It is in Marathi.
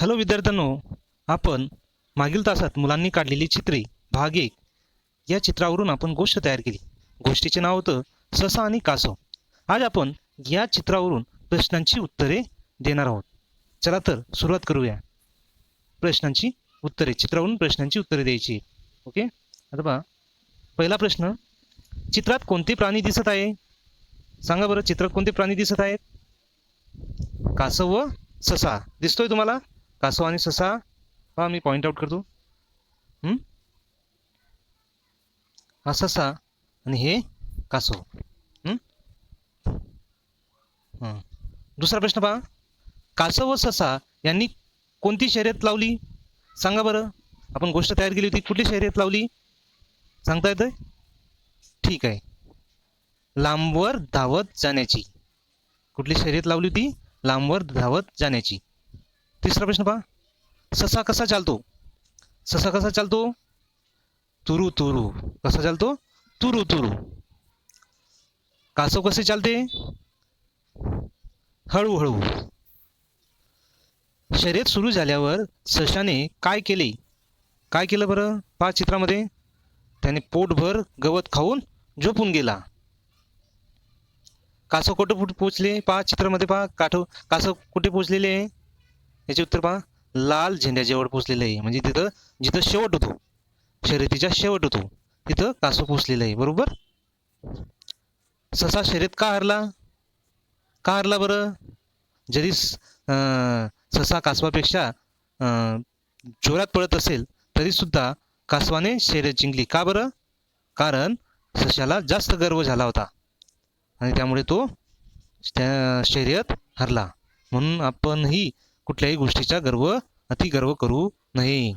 हॅलो विद्यार्थ्यांनो आपण मागील तासात मुलांनी काढलेली चित्रे भाग एक या चित्रावरून आपण गोष्ट तयार केली. गोष्टीचे नाव होतं ससा आणि कासव. आज आपण या चित्रावरून प्रश्नांची उत्तरे देणार आहोत. चला तर सुरुवात करूया. प्रश्नांची उत्तरे चित्रावरून प्रश्नांची उत्तरे द्यायची. ओके? आता पहा. पहिला प्रश्न चित्रात कोणते प्राणी दिसत आहे? सांगा बरं चित्रात कोणते प्राणी दिसत आहेत? कासव व ससा. दिसतोय तुम्हाला? कासव आणि ससा? हा मी पॉईंट आउट करतो. हा ससा आणि हे कासव दुसरा प्रश्न पहा. कासव व ससा यांनी कोणती शर्यत लावली? सांगा बरं. आपण गोष्ट तयार केली होती. कुठली शर्यत लावली? सांगता येतंय? ठीक आहे. लांबवर धावत जाण्याची. कुठली शर्यत लावली होती? लांबवर धावत जाण्याची. तिसरा प्रश्न पहा. ससा कसा चालतो? ससा कसा चालतो? तुरू तुरू. कसा चालतो? तुरू तुरू. कासव कसे चालते? हळूहळू शर्यत सुरू झाल्यावर सशाने काय केले? काय केलं बरं? पहा चित्रामध्ये. त्याने पोटभर गवत खाऊन झोपून गेला. कासव कुठं कुठे पोचले? पहा चित्रामध्ये पहा. काठव कासव कुठे पोचलेले? आहे याचे उत्तर पहा. लाल झेंड्याजवळ पोचलेलं आहे म्हणजे तिथं जिथं शेवट होतो. शर्यतीचा शेवट होतो. तिथं कासव पोचलेलं आहे बरोबर? ससा शर्यत का हरला? का हरला बरं? जरी अं, ससा कासवापेक्षा अं, जोरात पळत असेल तरी सुद्धा कासवाने शर्यत जिंकली. का बरं? कारण सशाला जास्त गर्व झाला होता. आणि त्यामुळे तो त्या शर्यत हरला. म्हणून आपणही कुठल्याही गोष्टीचा गर्व अति गर्व करू नये.